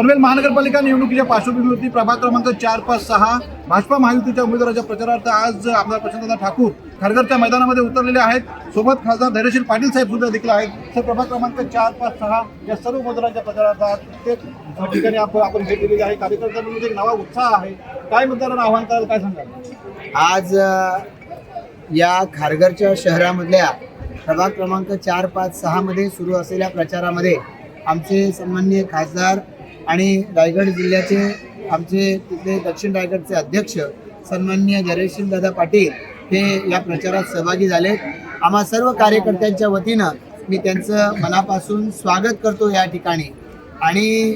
पनवेल महानगरपालिका निवडणुकीच्या पार्श्वभूमीवरती प्रभाग क्रमांक चार पाच सहा भाजपा महायुतीच्या उमेदवाराच्या प्रचारार्थ आज आमदार प्रशांतदा ठाकूर खारघरच्या मैदानामध्ये उतरलेले आहेत. सोबत खासदार धैर्यशील पाटील साहेब सुद्धा देखील आहेत. तर प्रभाग क्रमांक चार पाच सहा या सर्व उमेदवारांच्या प्रचारार्थ आज प्रत्येक ठिकाणी आपण आपण भेट दिलेली आहे. कार्यकर्त्यांमध्ये म्हणजे एक नवा उत्साह आहे. काय मतदारांना आव्हान कराल काय सांगाल? आज या खारघरच्या शहरामधल्या प्रभाग क्रमांक चार पाच सहामध्ये सुरू असलेल्या प्रचारामध्ये आमचे सन्माननीय खासदार आणि रायगड जिल्ह्याचे आमचे तिथले दक्षिण रायगडचे अध्यक्ष सन्माननीय जयश्री दादा पाटील हे या प्रचारात सहभागी झाले आम्हा सर्व कार्यकर्त्यांच्या वतीनं मी त्यांचं मनापासून स्वागत करतो या ठिकाणी. आणि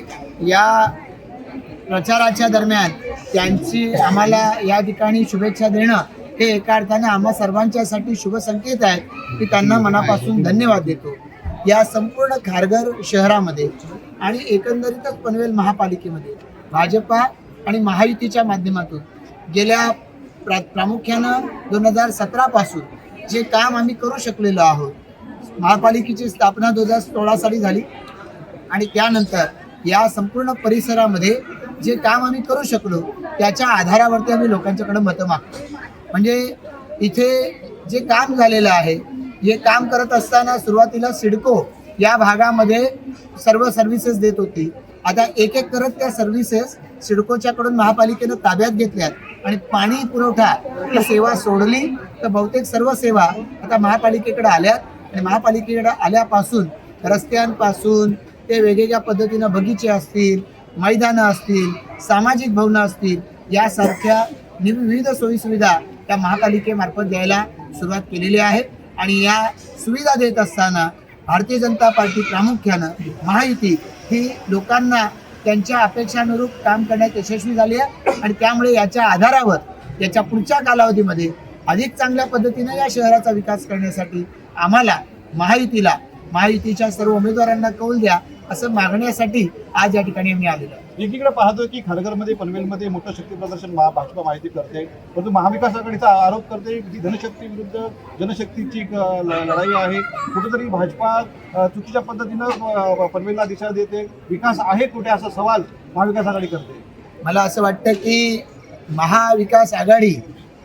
या प्रचाराच्या दरम्यान त्यांची आम्हाला या ठिकाणी शुभेच्छा देणं हे एका अर्थाने आम्हा सर्वांच्यासाठी शुभ संकेत आहे की त्यांना मनापासून धन्यवाद देतो. या संपूर्ण खारघर शहरामध्ये आणि एकंदरीतच पनवेल महापालिकेमध्ये भाजपा आणि महायुतीच्या माध्यमातून गेल्या प्रा प्रामुख्यानं दोन हजार सतरापासून जे काम आम्ही करू शकलेलो आहोत महापालिकेची स्थापना दोन हजार सोळा साली झाली. आणि त्यानंतर या संपूर्ण परिसरामध्ये जे काम आम्ही करू शकलो त्याच्या आधारावरती आम्ही लोकांच्याकडे मतं मागतो. म्हणजे इथे जे काम झालेलं आहे हे काम करत असताना सुरुवातीला सिडको या भागामध्ये सर्व सर्व्हिसेस देत होती. आता एक एक करत त्या सर्व्हिसेस सिडकोच्याकडून महापालिकेनं ताब्यात घेतल्यात. आणि पाणी पुरवठा ही सेवा सोडली तर बहुतेक सर्व सेवा आता महापालिकेकडे आल्यात. आणि महापालिकेकडे आल्यापासून रस्त्यांपासून ते वेगवेगळ्या पद्धतीनं बगीचे असतील मैदानं असतील सामाजिक भवनं असतील यासारख्या विविध सोयीसुविधा त्या महापालिकेमार्फत द्यायला सुरुवात केलेली आहे. आणि या सुविधा देत असताना भारतीय जनता पार्टी प्रामुख्यानं महायुती ही लोकांना त्यांच्या अपेक्षानुरूप काम करण्यात यशस्वी झाली आहे. आणि त्यामुळे याच्या आधारावर याच्या पुढच्या कालावधीमध्ये अधिक चांगल्या पद्धतीने या शहराचा विकास करण्यासाठी आम्हाला महायुतीला महायुतीच्या सर्व उमेदवारांना कौल द्या असं मागण्यासाठी आज या ठिकाणी आम्ही आलेलो आहे एकीकडे पाहतोय की खारघरमध्ये पनवेलमध्ये मोठं शक्ती प्रदर्शन भाजपा माहिती करते. परंतु महाविकास आघाडीचा आरोप करते की धनशक्ती विरुद्ध जनशक्तीची ल- लढाई आहे. कुठेतरी भाजपा चुकीच्या पद्धतीनं पनवेलला दिशा देते. विकास आहे कुठे असा सवाल महाविकास आघाडी करते. मला असं वाटतं की महाविकास आघाडी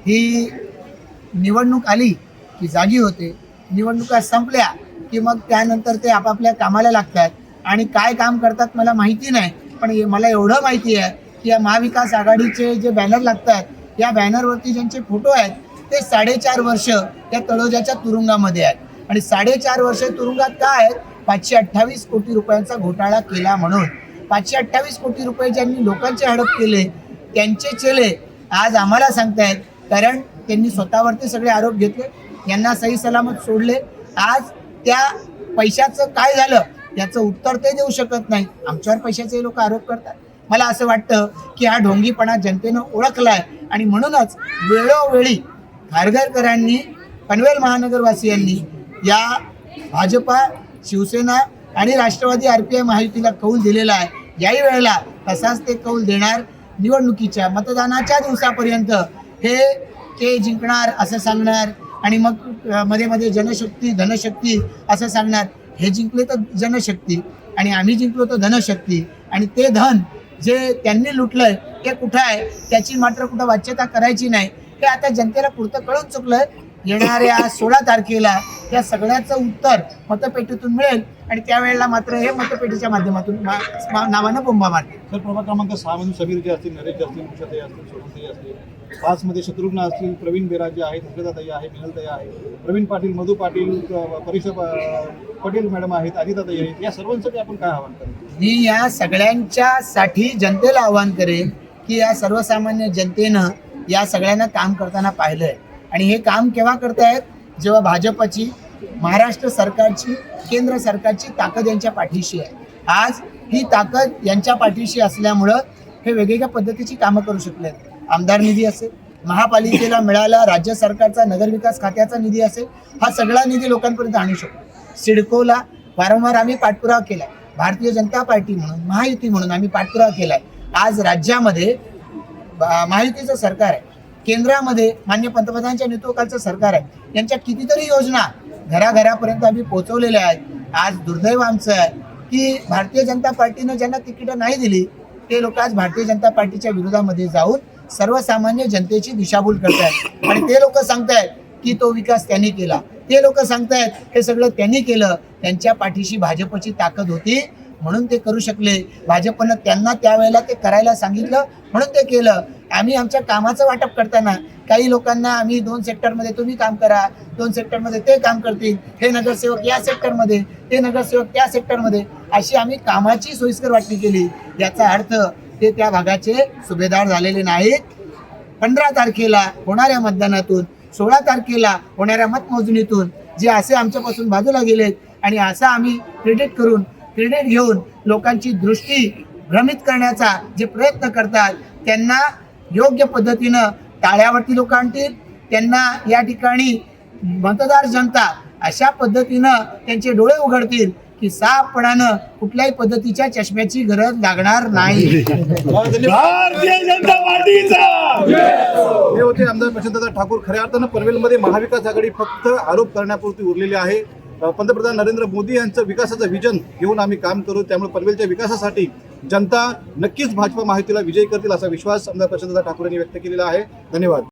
ही निवडणूक आली की जागी होते. निवडणुका संपल्या की मग त्यानंतर ते आपापल्या कामाला लागतात. आणि काय काम करतात मला माहिती नाही. पण मला एवढं माहिती आहे की या महाविकास आघाडीचे जे बॅनर लागतात या बॅनरवरती ज्यांचे फोटो आहेत ते साडेचार वर्ष या तळोजाच्या तुरुंगामध्ये आहेत. आणि साडेचार वर्ष तुरुंगात काय आहेत? पाचशे अठ्ठावीस कोटी रुपयांचा घोटाळा केला म्हणून. पाचशे अठ्ठावीस कोटी रुपये ज्यांनी लोकांचे हडप केले त्यांचे चेले आज आम्हाला सांगतायत कारण त्यांनी स्वतःवरती सगळे आरोप घेतले यांना सही सलामत सोडले. आज त्या पैशाचं काय झालं? याचं उत्तर ते देऊ शकत नाही. आमच्यावर पैशाचे लोक आरोप करतात. मला असं वाटतं की हा ढोंगीपणा जनतेनं ओळखलाय आणि म्हणूनच वेळोवेळी खारघरकरांनी पनवेल महानगरवासियांनी या भाजपा शिवसेना आणि राष्ट्रवादी आर पी आय महायुतीला कौल दिलेला आहे. याही वेळेला तसाच ते कौल देणार निवडणुकीच्या मतदानाच्या दिवसापर्यंत हे ते जिंकणार असं सांगणार आणि मग मध्ये मध्ये जनशक्ती धनशक्ती असं सांगणार. हे जिंकले तर जनशक्ती आणि आम्ही जिंकलो तर धनशक्ती. आणि ते धन जे त्यांनी लुटलंय ते कुठं आहे? त्याची मात्र कुठं वाच्यता करायची नाही. हे आता जनतेला पुरतं कळून चुकलंय. येणाऱ्या सोळा तारखेला या सगळ्याचं उत्तर मतपेटीतून मिळेल. आणि त्यावेळेला मात्र हे मतपेटीच्या माध्यमातून नावानं बोंबा मारतील तर प्रभाग क्रमांक सहा मधून समीर जे असतील नरेश जे असतील असतील असतील पाचमध्ये शत्रुघ्न असतील प्रवीण बेराजे आहेत हर्षदाताई आहे मिनलताई आहे प्रवीण पाटील मधु पाटील परिषद परीक्षा पटेल मॅडम आहेत अजिताताई आहेत या सर्वांसाठी आपण काय आव्हान करू? मी या सगळ्यांच्यासाठी जनतेला आवाहन करेन की या सर्वसामान्य जनतेनं या सगळ्यांना काम करताना पाहिलंय. आणि हे काम केव्हा करतायत? जेव्हा भाजपची महाराष्ट्र सरकारची केंद्र सरकारची ताकद यांच्या पाठीशी आहे. आज ही ताकद यांच्या पाठीशी असल्यामुळं हे वेगवेगळ्या पद्धतीची कामं करू शकले आहेत आमदार निधी असेल महापालिकेला मिळाला राज्य सरकारचा नगरविकास खात्याचा निधी असेल हा सगळा निधी लोकांपर्यंत आणू शकतो. सिडकोला वारंवार आम्ही पाठपुरावा केलाय. भारतीय जनता पार्टी म्हणून महायुती म्हणून आम्ही पाठपुरावा केलाय. आज राज्यामध्ये महायुतीचं सरकार आहे. केंद्रामध्ये मान्य पंतप्रधानांच्या नेतृत्वाखालचं सरकार आहे. यांच्या कितीतरी योजना घराघरापर्यंत आम्ही पोहोचवलेल्या आहेत. आज दुर्दैव आमचं आहे की भारतीय जनता पार्टीनं ज्यांना तिकीटं नाही दिली ते लोक आज भारतीय जनता पार्टीच्या विरोधामध्ये जाऊन सर्वसामान्य जनतेची दिशाभूल करतायत. आणि ते लोक सांगतायत की तो विकास त्यांनी केला. ते लोक सांगतायत हे सगळं त्यांनी केलं. त्यांच्या पाठीशी भाजपची ताकद होती. म्हणून ते करू शकले. भाजपनं त्यांना त्यावेळेला ते करायला सांगितलं. म्हणून ते केलं. आम्ही आमच्या कामाचं वाटप करताना काही लोकांना आम्ही दोन सेक्टरमध्ये तुम्ही काम करा. दोन सेक्टरमध्ये ते काम करतील. हे नगरसेवक या सेक्टरमध्ये ते नगरसेवक त्या सेक्टरमध्ये. अशी आम्ही कामाची सोयीस्कर वाटणी केली. याचा अर्थ ते त्या भागाचे सुभेदार झालेले नाहीत. पंधरा तारखेला होणाऱ्या मतदानातून सोळा तारखेला होणाऱ्या मतमोजणीतून जे असे आमच्यापासून बाजूला गेलेत आणि असं आम्ही क्रेडिट करून क्रेडिट घेऊन लोकांची दृष्टी भ्रमित करण्याचा जे प्रयत्न करतात त्यांना योग्य पद्धतीनं टाळ्यावरती लोक आणतील त्यांना या ठिकाणी मतदार जनता अशा पद्धतीनं त्यांचे डोळे उघडतील की साफपणानं कुठल्याही पद्धतीच्या चष्म्याची गरज लागणार नाही. भारतीय जनता पार्टीचा! हे होते आमदार प्रशांतदा ठाकूर. खऱ्या अर्थानं पनवेलमध्ये महाविकास आघाडी फक्त आरोप करण्यापुरती उरलेली आहे. पंतप्रधान नरेंद्र मोदी यांचं विकासाचं विजन घेऊन आम्ही काम करू. त्यामुळे पनवेलच्या विकासासाठी जनता नक्कीच भाजपा माहितीला विजयी करतील असा विश्वास आमदार प्रशांतदा ठाकूर यांनी व्यक्त केलेला आहे. धन्यवाद.